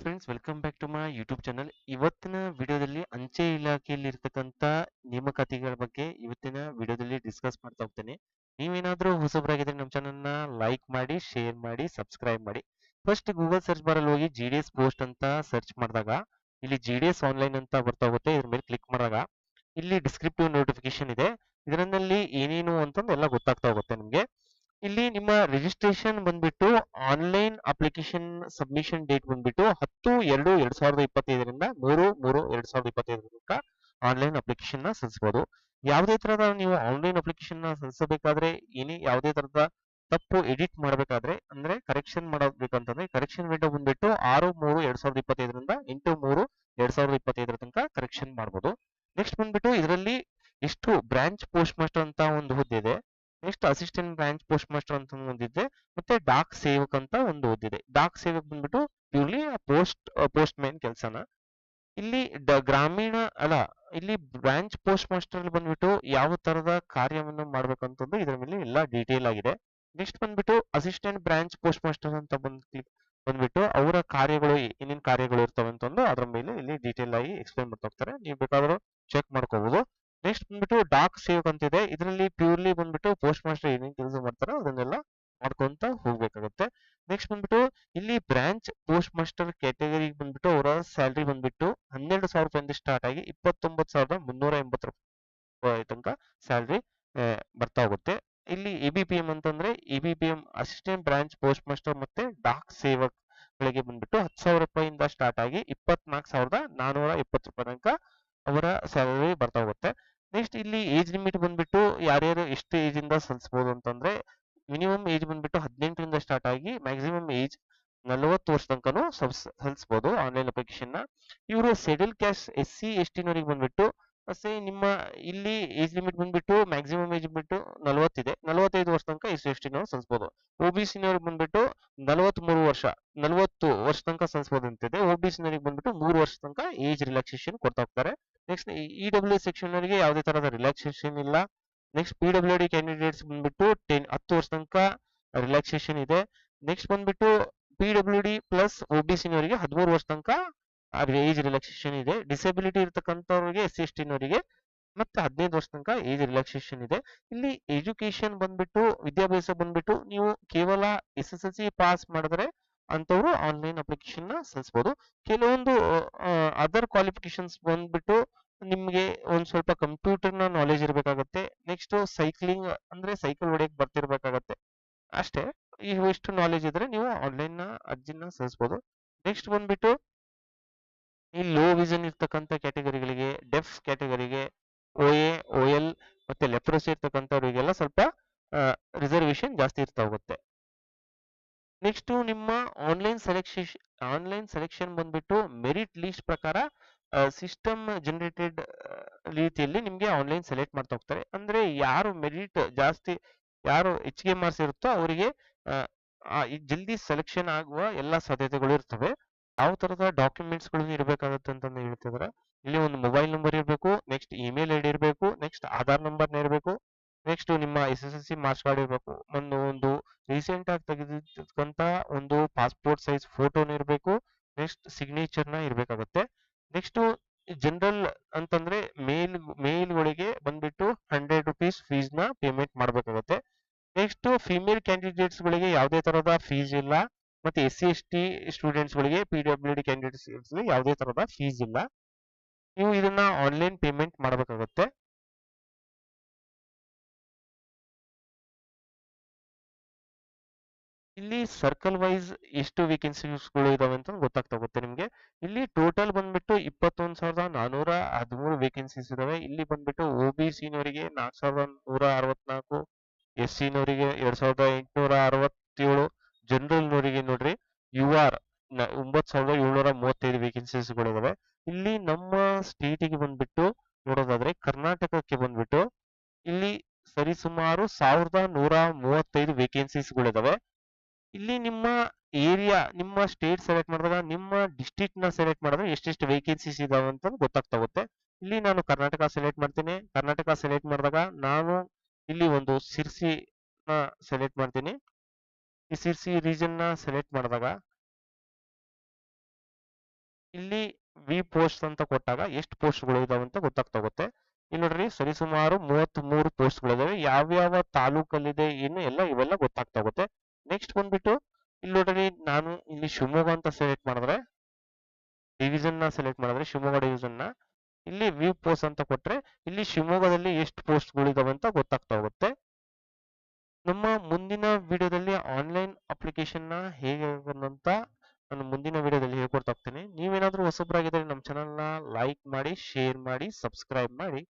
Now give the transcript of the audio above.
Friends welcome back to my YouTube channel ಇವತ್ತಿನ ವಿಡಿಯೋದಲ್ಲಿ ಅಂಚೆ ಇಲಾಖೆಯಲ್ಲಿ ಇರತಕ್ಕಂತ ನೇಮಕಾತಿಗಳ ಬಗ್ಗೆ ಇವತ್ತಿನ ವಿಡಿಯೋದಲ್ಲಿ ಡಿಸ್ಕಸ್ ಮಾಡ್ತಾ ಹೋಗ್ತೇನೆ. ನೀವೇನಾದ್ರೂ ಹೊಸಬರಾಗಿದ್ರೆ ನಮ್ಮ ಚಾನಲ್ನ ಲೈಕ್ ಮಾಡಿ ಶೇರ್ ಮಾಡಿ ಸಬ್ಸ್ಕ್ರೈಬ್ ಮಾಡಿ. ಫಸ್ಟ್ ಗೂಗಲ್ ಸರ್ಚ್ ಬಾರಲ್ಲಿ ಹೋಗಿ ಜಿ ಡಿ ಎಸ್ ಪೋಸ್ಟ್ ಅಂತ ಸರ್ಚ್ ಮಾಡಿದಾಗ, ಇಲ್ಲಿ ಜಿ ಡಿ ಎಸ್ ಆನ್ಲೈನ್ ಅಂತ ಬರ್ತಾ ಹೋಗುತ್ತೆ. ಇದ್ರ ಮೇಲೆ ಕ್ಲಿಕ್ ಮಾಡಿದಾಗ, ಇಲ್ಲಿ ಡಿಸ್ಕ್ರಿಪ್ಟಿವ್ ನೋಟಿಫಿಕೇಶನ್ ಇದೆ. ಇದರಲ್ಲಿ ಏನೇನು ಅಂತಂದು ಎಲ್ಲ ಗೊತ್ತಾಗ್ತಾ ಹೋಗುತ್ತೆ ನಿಮಗೆ. ಇಲ್ಲಿ ನಿಮ್ಮ ರಿಜಿಸ್ಟ್ರೇಷನ್ ಬಂದ್ಬಿಟ್ಟು ಆನ್ಲೈನ್ ಅಪ್ಲಿಕೇಶನ್ ಸಬ್ಮಿಷನ್ ಡೇಟ್ ಬಂದ್ಬಿಟ್ಟು ಹತ್ತು ಎರಡು ಎರಡ್ ಸಾವಿರದ ಇಪ್ಪತ್ತೈದರಿಂದ ಮೂರು ಮೂರು ಎರಡ್ ಸಾವಿರದ ಇಪ್ಪತ್ತೈದರ ತನಕ ಆನ್ಲೈನ್ ಅಪ್ಲಿಕೇಶನ್ನ ಸಲ್ಲಿಸಬಹುದು. ಯಾವುದೇ ತರಹದ ನೀವು ಆನ್ಲೈನ್ ಅಪ್ಲಿಕೇಶನ್ನ ಸಲ್ಲಿಸಬೇಕಾದ್ರೆ ಏನೇ ಯಾವುದೇ ತರಹದ ತಪ್ಪು ಎಡಿಟ್ ಮಾಡಬೇಕಾದ್ರೆ, ಅಂದ್ರೆ ಕರೆಕ್ಷನ್ ಮಾಡಬೇಕಂತಂದ್ರೆ ಕರೆಕ್ಷನ್ ವಿಂಡೋ ಬಂದ್ಬಿಟ್ಟು ಆರು ಮೂರು ಎರಡ್ ಸಾವಿರದ ಇಪ್ಪತ್ತೈದರಿಂದ ಎಂಟು ಮೂರು ಎರಡ್ ಸಾವಿರದ ಇಪ್ಪತ್ತೈದರ ತನಕ ಕರೆಕ್ಷನ್ ಮಾಡಬಹುದು ನೆಕ್ಸ್ಟ್ ಬಂದ್ಬಿಟ್ಟು ಇದರಲ್ಲಿ ಎಷ್ಟು ಬ್ರಾಂಚ್ ಪೋಸ್ಟ್ ಮಾಸ್ಟರ್ ಅಂತ ಒಂದು ಹುದ್ದೆ ಇದೆ. Next assistant branch post master ಅಂತ ಒಂದಿದೆ ಮತ್ತೆ ಡಾಕ್ ಸೇವಕ್ ಅಂತ ಒಂದು ಓದಿದೆ. ಡಾಕ್ ಸೇವಕ್ ಬಂದ್ಬಿಟ್ಟು ಪ್ಯೂರ್ಲಿ ಪೋಸ್ಟ್ ಪೋಸ್ಟ್ ಮ್ಯಾನ್ ಕೆಲಸನ. ಇಲ್ಲಿ ಗ್ರಾಮೀಣ, ಅಲ್ಲ, ಇಲ್ಲಿ ಬ್ರಾಂಚ್ ಪೋಸ್ಟ್ ಮಾಸ್ಟರ್ ಅಲ್ಲಿ ಬಂದ್ಬಿಟ್ಟು ಯಾವ ತರದ ಕಾರ್ಯವನ್ನು ಮಾಡ್ಬೇಕಂತಂದು ಇದರ ಮೇಲೆ ಎಲ್ಲ ಡೀಟೇಲ್ ಆಗಿದೆ. ನೆಕ್ಸ್ಟ್ ಬಂದ್ಬಿಟ್ಟು ಅಸಿಸ್ಟೆಂಟ್ ಬ್ರಾಂಚ್ ಪೋಸ್ಟ್ ಮಾಸ್ಟರ್ ಅಂತ ಬಂದ್ ಬಂದ್ಬಿಟ್ಟು ಅವರ ಕಾರ್ಯಗಳು ಏನೇನ್ ಕಾರ್ಯಗಳು ಇರ್ತವೆ ಅಂತಂದು ಅದ್ರ ಮೇಲೆ ಇಲ್ಲಿ ಡೀಟೇಲ್ ಆಗಿ ಎಕ್ಸ್ಪ್ಲೈನ್ ಮಾಡ್ತಾ ಹೋಗ್ತಾರೆ. ನೀವು ಬೇಕಾದ್ರೂ ಚೆಕ್ ಮಾಡ್ಕೋಬಹುದು ನೆಕ್ಸ್ಟ್ ಬಂದ್ಬಿಟ್ಟು ಡಾಕ್ ಸೇವ್ ಅಂತಿದೆ ಇದರಲ್ಲಿ ಪ್ಯೂರ್ಲಿ ಬಂದ್ಬಿಟ್ಟು ಪೋಸ್ಟ್ ಮಾಸ್ಟರ್ ಏನೇನು ಕೆಲಸ ಮಾಡ್ತಾರೋ ಅದನ್ನೆಲ್ಲ ಮಾಡ್ಕೊಂತ ಹೋಗ್ಬೇಕಾಗುತ್ತೆ. ನೆಕ್ಸ್ಟ್ ಬಂದ್ಬಿಟ್ಟು ಇಲ್ಲಿ ಬ್ರಾಂಚ್ ಪೋಸ್ಟ್ ಮಾಸ್ಟರ್ ಕ್ಯಾಟಗರಿ ಬಂದ್ಬಿಟ್ಟು ಅವರ ಸ್ಯಾಲ್ರಿ ಬಂದ್ಬಿಟ್ಟು ಹನ್ನೆರಡು ಸಾವಿರ ರೂಪಾಯಿಂದ ಸ್ಟಾರ್ಟ್ ಆಗಿ ಇಪ್ಪತ್ತೊಂಬತ್ತು ಸಾವಿರದ ಮುನ್ನೂರ ಎಂಬತ್ತು ರೂಪಾಯಿ ತನಕ ಸ್ಯಾಲ್ರಿ ಬರ್ತಾ ಹೋಗುತ್ತೆ. ಇಲ್ಲಿ ಎ ಬಿ ಪಿ ಎಂ ಅಂತಂದ್ರೆ A B P M assistant branch post master ಮತ್ತೆ ಡಾಕ್ ಸೇವಕ್ ಗಳಿಗೆ ಬಂದ್ಬಿಟ್ಟು ಹತ್ತು ಸಾವಿರ ರೂಪಾಯಿಂದ ಸ್ಟಾರ್ಟ್ ಆಗಿ ಇಪ್ಪತ್ನಾಲ್ಕು ಸಾವಿರದ ನಾನೂರ ಎಪ್ಪತ್ತು ರೂಪಾಯಿ ತನಕ ಅವರ ಸ್ಯಾಲರಿ ಬರ್ತಾ ಹೋಗುತ್ತೆ. ನೆಕ್ಸ್ಟ್ ಇಲ್ಲಿ ಏಜ್ ಲಿಮಿಟ್ ಬಂದ್ಬಿಟ್ಟು ಯಾರ್ಯಾರು ಎಷ್ಟು ಏಜ್ ಇಂದ ಸಲ್ಲಿಸಬಹುದು ಅಂತಂದ್ರೆ ಮಿನಿಮಮ್ ಏಜ್ ಬಂದ್ಬಿಟ್ಟು ಹದಿನೆಂಟರಿಂದ ಸ್ಟಾರ್ಟ್ ಆಗಿ ಮ್ಯಾಕ್ಸಿಮಮ್ ಏಜ್ ನಲವತ್ತು ವರ್ಷ ತನಕನೂ ಸಲ್ಲಿಸಬಹುದು ಆನ್ಲೈನ್ ಅಪ್ಲಿಕೇಶನ್ ಇವರು schedule caste S C S ಟಿನವರಿಗೆ ಬಂದ್ಬಿಟ್ಟು ಮತ್ತೆ ನಿಮ್ಮ ಇಲ್ಲಿ ಏಜ್ ಲಿಮಿಟ್ ಬಂದ್ಬಿಟ್ಟು ಮ್ಯಾಕ್ಸಿಮಮ್ ಏಜ್ ಬಿಟ್ಟು ನಲವತ್ತಿದೆ. ನಲವತ್ತೈದು ವರ್ಷ ತನಕ ಎಸ್ ಸಿ ನವರು ಸಲ್ಲಿಸಬಹುದು ಒ ಬಿ ಸಿ ನವ್ರಿಗೆ ಬಂದ್ಬಿಟ್ಟು ನಲವತ್ಮೂರು ವರ್ಷ, ನಲವತ್ತು ವರ್ಷ ತನಕ ಸಲ್ಲಿಸಬಹುದು ಅಂತಿದೆ. ಒ ಬಿ ಸಿ ನವರಿಗೆ ಬಂದ್ಬಿಟ್ಟು ಮೂರು ವರ್ಷ ತನಕ ಏಜ್ ರಿಲ್ಯಾಕ್ಸೇಷನ್ ಕೊಡ್ತಾ ಹೋಗ್ತಾರೆ. ನೆಕ್ಸ್ಟ್ ಇ ಡಬ್ಲ್ಯೂ ಸೆಕ್ಷನ್ ಅವರಿಗೆ ಯಾವುದೇ ತರಹದ ರಿಲ್ಯಾಕ್ಸೇಷನ್ ಇಲ್ಲ. Next P W D candidates ಬಂದ್ಬಿಟ್ಟು ಟೆನ್ ಹತ್ತು ವರ್ಷ ತನಕ ರಿಲ್ಯಾಕ್ಸೇಷನ್ ಇದೆ. ನೆಕ್ಸ್ಟ್ ಬಂದ್ಬಿಟ್ಟು P W D plus O B ಸಿನವರಿಗೆ ಹದಿಮೂರು ವರ್ಷ ತನಕ ಏಜ್ ರಿಲ್ಯಾಕ್ಸೇಷನ್ ಇದೆ. ಡಿಸೆಬಿಲಿಟಿ ಇರ್ತಕ್ಕಂಥವ್ರಿಗೆ ಎಸ್ ಸಿ ಎಸ್ ಟಿನವರಿಗೆ ಮತ್ತೆ ಹದಿನೈದು ವರ್ಷ ತನಕ ಏಜ್ ರಿಲ್ಯಾಕ್ಸೇಷನ್ ಇದೆ. ಇಲ್ಲಿ ಎಜುಕೇಶನ್ ಬಂದ್ಬಿಟ್ಟು, ವಿದ್ಯಾಭ್ಯಾಸ ಬಂದ್ಬಿಟ್ಟು ನೀವು ಕೇವಲ S S L C pass ಮಾಡಿದ್ರೆ ಅಂತವರು ಆನ್ಲೈನ್ ಅಪ್ಲಿಕೇಶನ್ನ ಸಲ್ಲಿಸಬಹುದು ಕೆಲವೊಂದು ಅದರ್ ಕ್ವಾಲಿಫಿಕೇಶನ್ಸ್ ಬಂದ್ಬಿಟ್ಟು ನಿಮ್ಗೆ ಒಂದ್ ಸ್ವಲ್ಪ ಕಂಪ್ಯೂಟರ್ನ ನಾಲೆಜ್ ಇರಬೇಕಾಗತ್ತೆ. ನೆಕ್ಸ್ಟ್ ಸೈಕ್ಲಿಂಗ್ ಅಂದ್ರೆ ಸೈಕಲ್ ಹೊಡೆಯಕ್ ಬರ್ತಿರ್ಬೇಕಾಗತ್ತೆ. ಅಷ್ಟೇ ಇಷ್ಟು ನಾಲೆಜ್ ಇದ್ರೆ ನೀವು ಆನ್ಲೈನ್ನ ಅರ್ಜಿನ ಸಲ್ಲಿಸಬಹುದು ನೆಕ್ಸ್ಟ್ ಬಂದ್ಬಿಟ್ಟು ಈ ಲೋ ವಿಷನ್ ಇರ್ತಕ್ಕಂಥ ಕ್ಯಾಟಗರಿಗಳಿಗೆ ಡೆಫ್ ಕ್ಯಾಟಗರಿಗೆ ಓ ಎ ಓ ಎಲ್ ಮತ್ತೆ ಲೆಪ್ರೋಸಿ ಇರ್ತಕ್ಕಂಥವ್ರಿಗೆಲ್ಲ ಸ್ವಲ್ಪ ರಿಸರ್ವೇಶನ್ ಜಾಸ್ತಿ ಇರ್ತಾ ಹೋಗುತ್ತೆ. ನೆಕ್ಸ್ಟ್ ನಿಮ್ಮ ಆನ್ಲೈನ್ ಸೆಲೆಕ್ಷನ್ ಆನ್ಲೈನ್ ಸೆಲೆಕ್ಷನ್ ಬಂದ್ಬಿಟ್ಟು ಮೆರಿಟ್ ಲೀಸ್ಟ್ ಪ್ರಕಾರ ಸಿಸ್ಟಮ್ ಜನರೇಟೆಡ್ ರೀತಿಯಲ್ಲಿ ನಿಮಗೆ ಆನ್ಲೈನ್ ಸೆಲೆಕ್ಟ್ ಮಾಡ್ತಾ ಹೋಗ್ತಾರೆ. ಅಂದ್ರೆ ಯಾರು ಮೆರಿಟ್ ಜಾಸ್ತಿ, ಯಾರು ಹೆಚ್ಚಿಗೆ ಮಾರ್ಕ್ಸ್ ಇರುತ್ತೋ ಅವರಿಗೆ ಜಲ್ದಿ ಸೆಲೆಕ್ಷನ್ ಆಗುವ ಎಲ್ಲ ಸಾಧ್ಯತೆಗಳು ಇರ್ತವೆ. ಯಾವ ತರದ ಡಾಕ್ಯುಮೆಂಟ್ಸ್ಗಳು ಇರಬೇಕಾಗುತ್ತೆ ಅಂತ ಹೇಳ್ತಿದ್ರೆ. ಇಲ್ಲಿ ಒಂದು ಮೊಬೈಲ್ ನಂಬರ್ ಇರಬೇಕು ನೆಕ್ಸ್ಟ್ ಇಮೇಲ್ ಐಡಿ ಇರಬೇಕು ನೆಕ್ಸ್ಟ್ ಆಧಾರ್ ನಂಬರ್ ಇರಬೇಕು ನೆಕ್ಸ್ಟ್ ನಿಮ್ಮ S S L C marks card ಇರಬೇಕು. ಒಂದು ಒಂದು ರೀಸೆಂಟ್ ಆಗಿ ತೆಗೆದಿರ್ತಕ್ಕಂತ ಒಂದು ಪಾಸ್ಪೋರ್ಟ್ ಸೈಜ್ ಫೋಟೋನ ಇರಬೇಕು ನೆಕ್ಸ್ಟ್ ಸಿಗ್ನೇಚರ್ನ ಇರಬೇಕಾಗುತ್ತೆ. ನೆಕ್ಸ್ಟ್ ಜನರಲ್ ಅಂತಂದ್ರೆ ಮೇಲ್ ಮೇಲ್ಗಳಿಗೆ ಬಂದ್ಬಿಟ್ಟು ಹಂಡ್ರೆಡ್ ರುಪೀಸ್ ಫೀಸ್ನ ಪೇಮೆಂಟ್ ಮಾಡಬೇಕಾಗುತ್ತೆ. ನೆಕ್ಸ್ಟ್ ಫಿಮೇಲ್ ಕ್ಯಾಂಡಿಡೇಟ್ಸ್ ಗಳಿಗೆ ಯಾವುದೇ ತರಹದ ಫೀಸ್ ಇಲ್ಲ. ಮತ್ತೆ S C S T students ಗಳಿಗೆ ಪಿ ಡಬ್ಲ್ಯೂ ಡಿ ಕ್ಯಾಂಡಿಡೇಟ್ಸ್ ಯಾವುದೇ ತರಹದ ಫೀಸ್ ಇಲ್ಲ. ನೀವು ಇದನ್ನ ಆನ್ಲೈನ್ ಪೇಮೆಂಟ್ ಮಾಡಬೇಕಾಗುತ್ತೆ. ಇಲ್ಲಿ ಸರ್ಕಲ್ ವೈಸ್ ಎಷ್ಟು ವೇಕೆನ್ಸಿಸ್ಗಳು ಇದಾವೆ ಅಂತ ಗೊತ್ತಾಗ್ತಾ ಹೋಗುತ್ತೆ ನಿಮಗೆ. ಇಲ್ಲಿ ಟೋಟಲ್ ಬಂದ್ಬಿಟ್ಟು ಇಪ್ಪತ್ತೊಂದು ಸಾವಿರದ ನಾನೂರ ಹದಿಮೂರು ವೇಕೆನ್ಸೀಸ್ ಇದಾವೆ. ಇಲ್ಲಿ ಬಂದ್ಬಿಟ್ಟು ಒ ಬಿ ಸಿನವರಿಗೆ ನಾಲ್ಕು ಸಾವಿರದ ನೂರ ಅರವತ್ನಾಲ್ಕು ಎಸ್ ಸಿನವರಿಗೆ ಎರಡ್ ಸಾವಿರದ ಎಂಟುನೂರ ಅರವತ್ತೇಳು ಜನರಲ್ ನೋರಿಗೆ ನೋಡ್ರಿ ಯು ಆರ್ ಒಂಬತ್ ಸಾವಿರದ ಏಳ್ನೂರ ಮೂವತ್ತೈದು ವೇಕೆನ್ಸೀಸ್ಗಳು ಇದಾವೆ. ಇಲ್ಲಿ ನಮ್ಮ ಸ್ಟೇಟಿಗೆ ಬಂದ್ಬಿಟ್ಟು ನೋಡೋದಾದ್ರೆ ಕರ್ನಾಟಕಕ್ಕೆ ಬಂದ್ಬಿಟ್ಟು ಇಲ್ಲಿ ಸರಿಸುಮಾರು ಸಾವಿರದ ನೂರ ಮೂವತ್ತೈದು ವೇಕೆನ್ಸೀಸ್ಗಳಿದಾವೆ ಇಲ್ಲಿ ನಿಮ್ಮ ಏರಿಯಾ ನಿಮ್ಮ ಸ್ಟೇಟ್ ಸೆಲೆಕ್ಟ್ ಮಾಡಿದಾಗ, ನಿಮ್ಮ ಡಿಸ್ಟ್ರಿಕ್ಟ್ನ ಸೆಲೆಕ್ಟ್ ಮಾಡಿದ್ರೆ ಎಷ್ಟೆಷ್ಟು ವೇಕೆನ್ಸೀಸ್ ಇದಾವೆ ಅಂತ ಗೊತ್ತಾಗ್ತಾ ಹೋಗುತ್ತೆ. ಇಲ್ಲಿ ನಾನು ಕರ್ನಾಟಕ ಸೆಲೆಕ್ಟ್ ಮಾಡ್ತೀನಿ. ಕರ್ನಾಟಕ ಸೆಲೆಕ್ಟ್ ಮಾಡಿದಾಗ ನಾನು ಇಲ್ಲಿ ಒಂದು ಸಿರ್ಸಿ ಸೆಲೆಕ್ಟ್ ಮಾಡ್ತೀನಿ. ಸಿರ್ಸಿ ರೀಜನ್ನ ಸೆಲೆಕ್ಟ್ ಮಾಡಿದಾಗ ಇಲ್ಲಿ ವಿ ಪೋಸ್ಟ್ ಅಂತ ಕೊಟ್ಟಾಗ ಎಷ್ಟು ಪೋಸ್ಟ್ಗಳು ಇದಾವೆ ಅಂತ ಗೊತ್ತಾಗ್ತಾ ಹೋಗುತ್ತೆ ಇಲ್ಲಿ ನೋಡ್ರಿ ಸರಿಸುಮಾರು ಮೂವತ್ತ್ ಮೂರು ಪೋಸ್ಟ್ಗಳಿದಾವೆ. ಯಾವ್ಯಾವ ತಾಲೂಕಲ್ಲಿದೆ, ಏನು ಎಲ್ಲ ಇವೆಲ್ಲ ಗೊತ್ತಾಗ್ತಾ ಹೋಗುತ್ತೆ ನೆಕ್ಸ್ಟ್ ಬಂದ್ಬಿಟ್ಟು ಇಲ್ಲಿ ನೋಡ್ರಿ ನಾನು ಇಲ್ಲಿ ಶಿವಮೊಗ್ಗ ಅಂತ ಸೆಲೆಕ್ಟ್ ಮಾಡಿದ್ರೆ ಡಿವಿಷನ್ನ ಸೆಲೆಕ್ಟ್ ಮಾಡಿದ್ರೆ ಶಿವಮೊಗ್ಗ ಡಿವಿಷನ್ನ. ಇಲ್ಲಿ ವ್ಯೂ ಪೋಸ್ಟ್ ಅಂತ ಕೊಟ್ರೆ ಇಲ್ಲಿ ಶಿವಮೊಗ್ಗದಲ್ಲಿ ಎಷ್ಟು ಪೋಸ್ಟ್ಗಳು ಇದಾವೆ ಅಂತ ಗೊತ್ತಾಗ್ತಾ ಹೋಗುತ್ತೆ ನಮ್ಮ ಮುಂದಿನ ವಿಡಿಯೋದಲ್ಲಿ ಆನ್ಲೈನ್ ಅಪ್ಲಿಕೇಶನ್ನ ಹೇಗೆ ಅಂತ ನಾನು ಮುಂದಿನ ವಿಡಿಯೋದಲ್ಲಿ ಹೇಳ್ಕೊಡ್ತಾ ಹೋಗ್ತೇನೆ. ನೀವೇನಾದ್ರೂ ಹೊಸಬ್ರಾಗಿದ್ದರೆ ನಮ್ಮ ಚಾನಲ್ನ ಲೈಕ್ ಮಾಡಿ ಶೇರ್ ಮಾಡಿ ಸಬ್ಸ್ಕ್ರೈಬ್ ಮಾಡಿ.